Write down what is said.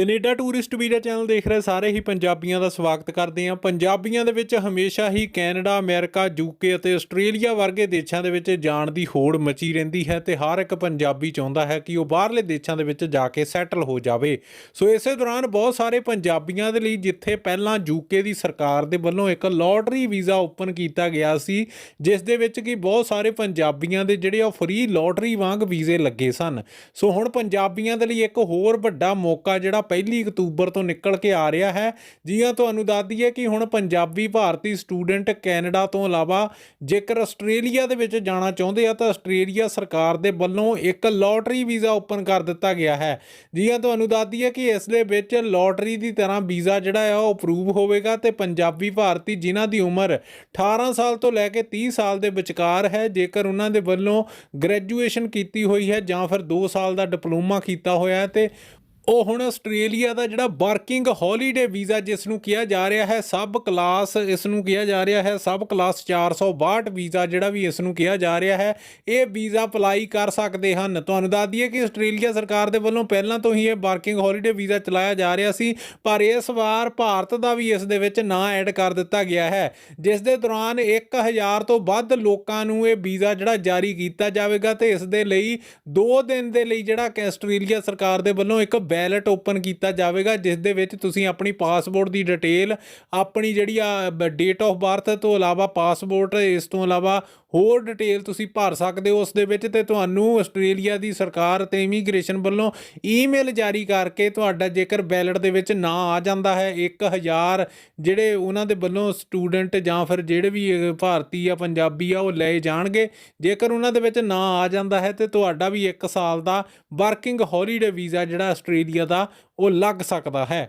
Canada tourist visa channel ਦੇਖ ਰਹੇ ਸਾਰੇ ਹੀ ਪੰਜਾਬੀਆਂ ਦਾ ਸਵਾਗਤ ਕਰਦੇ ਹਾਂ। ਪੰਜਾਬੀਆਂ ਦੇ ਵਿੱਚ ਹਮੇਸ਼ਾ ਹੀ ਕੈਨੇਡਾ, ਅਮਰੀਕਾ ਯੂਕੇ ਅਤੇ ਆਸਟ੍ਰੇਲੀਆ ਵਰਗੇ ਦੇਸ਼ਾਂ ਦੇ ਵਿੱਚ ਜਾਣ ਦੀ ਹੋੜ ਮਚੀ ਰਹਿੰਦੀ ਹੈ ਤੇ ਹਰ ਇੱਕ ਪੰਜਾਬੀ ਚਾਹੁੰਦਾ ਹੈ ਕਿ ਉਹ ਬਾਹਰਲੇ ਦੇਸ਼ਾਂ ਦੇ ਵਿੱਚ ਜਾ ਕੇ ਸੈਟਲ ਹੋ ਜਾਵੇ। ਸੋ ਇਸੇ ਦੌਰਾਨ ਬਹੁਤ ਸਾਰੇ ਪੰਜਾਬੀਆਂ ਦੇ ਲਈ ਜਿੱਥੇ ਪਹਿਲਾਂ ਯੂਕੇ ਦੀ ਸਰਕਾਰ ਦੇ ਵੱਲੋਂ ਇੱਕ ਲੋਟਰੀ ਵੀਜ਼ਾ ਓਪਨ ਕੀਤਾ ਗਿਆ ਸੀ, ਜਿਸ ਦੇ ਵਿੱਚ ਕਿ ਬਹੁਤ ਸਾਰੇ ਪੰਜਾਬੀਆਂ ਦੇ ਜਿਹੜੇ ਉਹ ਫ੍ਰੀ ਲੋਟਰੀ ਵਾਂਗ ਵੀਜ਼ੇ ਲੱਗੇ ਸਨ। ਸੋ ਹੁਣ ਪੰਜਾਬੀਆਂ ਦੇ ਲਈ ਇੱਕ ਹੋਰ ਵੱਡਾ ਮੌਕਾ ਜਿਹੜਾ ਪਹਿਲੀ ਅਕਤੂਬਰ ਤੋਂ ਨਿਕਲ ਕੇ ਆ ਰਿਹਾ ਹੈ। ਜੀ ਤੁਹਾਨੂੰ ਦੱਸ ਦਈਏ ਕਿ ਹੁਣ ਪੰਜਾਬੀ ਭਾਰਤੀ ਸਟੂਡੈਂਟ ਕੈਨੇਡਾ ਤੋਂ ਇਲਾਵਾ ਜੇਕਰ ਆਸਟ੍ਰੇਲੀਆ ਦੇ ਵਿੱਚ ਜਾਣਾ ਚਾਹੁੰਦੇ ਆ ਤਾਂ ਆਸਟ੍ਰੇਲੀਆ ਸਰਕਾਰ ਦੇ ਵੱਲੋਂ ਇੱਕ ਲੋਟਰੀ ਵੀਜ਼ਾ ਓਪਨ ਕਰ ਦਿੱਤਾ ਗਿਆ ਹੈ। ਜੀ ਤੁਹਾਨੂੰ ਦੱਸ ਦਈਏ ਕਿ ਇਸ ਦੇ ਵਿੱਚ ਲੋਟਰੀ ਦੀ ਤਰ੍ਹਾਂ ਵੀਜ਼ਾ ਜਿਹੜਾ ਆ ਉਹ ਅਪਰੂਵ ਹੋਵੇਗਾ ਤੇ ਪੰਜਾਬੀ ਭਾਰਤੀ ਜਿਨ੍ਹਾਂ ਦੀ ਉਮਰ 18 ਸਾਲ ਤੋਂ ਲੈ ਕੇ 30 ਸਾਲ ਦੇ ਵਿਚਕਾਰ ਹੈ, ਜੇਕਰ ਉਹਨਾਂ ਦੇ ਵੱਲੋਂ ਗ੍ਰੈਜੂਏਸ਼ਨ ਕੀਤੀ ਹੋਈ ਹੈ ਜਾਂ ਫਿਰ 2 ਸਾਲ ਦਾ ਡਿਪਲੋਮਾ ਕੀਤਾ ਹੋਇਆ ਹੈ ਤੇ ਉਹ ਹੁਣ ਆਸਟ੍ਰੇਲੀਆ ਦਾ ਜਿਹੜਾ ਵਰਕਿੰਗ ਹੌਲੀਡੇ ਵੀਜ਼ਾ ਜਿਸ ਨੂੰ ਕਿਹਾ ਜਾ ਰਿਹਾ ਹੈ ਸਬ ਕਲਾਸ ਇਸ ਨੂੰ ਕਿਹਾ ਜਾ ਰਿਹਾ ਹੈ ਸਬ ਕਲਾਸ 462 ਵੀਜ਼ਾ ਜਿਹੜਾ ਵੀ ਇਸ ਨੂੰ ਕਿਹਾ ਜਾ ਰਿਹਾ ਹੈ, ਇਹ ਵੀਜ਼ਾ ਅਪਲਾਈ ਕਰ ਸਕਦੇ ਹਨ। ਤੁਹਾਨੂੰ ਦੱਸ ਦਈਏ ਕਿ ਆਸਟ੍ਰੇਲੀਆ ਸਰਕਾਰ ਦੇ ਵੱਲੋਂ ਪਹਿਲਾਂ ਤੋਂ ਹੀ ਇਹ ਵਰਕਿੰਗ ਹੌਲੀਡੇ ਵੀਜ਼ਾ ਚਲਾਇਆ ਜਾ ਰਿਹਾ ਸੀ, ਪਰ ਇਸ ਵਾਰ ਭਾਰਤ ਦਾ ਵੀ ਇਸ ਦੇ ਵਿੱਚ ਨਾਂ ਐਡ ਕਰ ਦਿੱਤਾ ਗਿਆ ਹੈ। ਜਿਸ ਦੇ ਦੌਰਾਨ 1000 ਤੋਂ ਵੱਧ ਲੋਕਾਂ ਨੂੰ ਇਹ ਵੀਜ਼ਾ ਜਿਹੜਾ ਜਾਰੀ ਕੀਤਾ ਜਾਵੇਗਾ ਤੇ ਇਸ ਦੇ ਲਈ 2 ਦਿਨ ਦੇ ਲਈ ਜਿਹੜਾ ਕਿ ਆਸਟ੍ਰੇਲੀਆ ਸਰਕਾਰ ਦੇ ਵੱਲੋਂ ਇੱਕ ਬੈਲਟ ਓਪਨ ਕੀਤਾ ਜਾਵੇਗਾ, ਜਿਸ ਦੇ ਵਿੱਚ ਤੁਸੀਂ ਆਪਣੀ ਪਾਸਪੋਰਟ ਦੀ ਡਿਟੇਲ ਆਪਣੀ ਜਿਹੜੀ ਆ ਡੇਟ ਆਫ ਬਰਥ ਤੋਂ ਇਲਾਵਾ ਪਾਸਪੋਰਟ ਇਸ ਤੋਂ ਇਲਾਵਾ ਹੋਰ ਡਿਟੇਲ ਤੁਸੀਂ ਭਰ ਸਕਦੇ ਹੋ। ਉਸ ਦੇ ਵਿੱਚ ਤੇ ਤੁਹਾਨੂੰ ਆਸਟ੍ਰੇਲੀਆ ਦੀ ਸਰਕਾਰ ਤੇ ਇਮੀਗ੍ਰੇਸ਼ਨ ਵੱਲੋਂ ਈਮੇਲ ਜਾਰੀ ਕਰਕੇ ਤੁਹਾਡਾ ਜੇਕਰ ਬੈਲਟ ਦੇ ਵਿੱਚ ਨਾਂ ਆ ਜਾਂਦਾ ਹੈ 1000 ਜਿਹੜੇ ਉਹਨਾਂ ਦੇ ਵੱਲੋਂ ਸਟੂਡੈਂਟ ਜਾਂ ਫਿਰ ਜਿਹੜੇ ਵੀ ਭਾਰਤੀ ਆ ਪੰਜਾਬੀ ਆ, ਉਹ ਲਏ ਜਾਣਗੇ। ਜੇਕਰ ਉਹਨਾਂ ਦੇ ਵਿੱਚ ਨਾਂ ਆ ਜਾਂਦਾ ਹੈ ਤੇ ਤੁਹਾਡਾ ਵੀ 1 ਸਾਲ ਦਾ ਵਰਕਿੰਗ ਹੌਲੀਡੇ ਵੀਜ਼ਾ ਜਿਹੜਾ ਆਸਟ੍ਰੇਲੀਆ ਦਾ ਉਹ ਲੱਗ ਸਕਦਾ ਹੈ।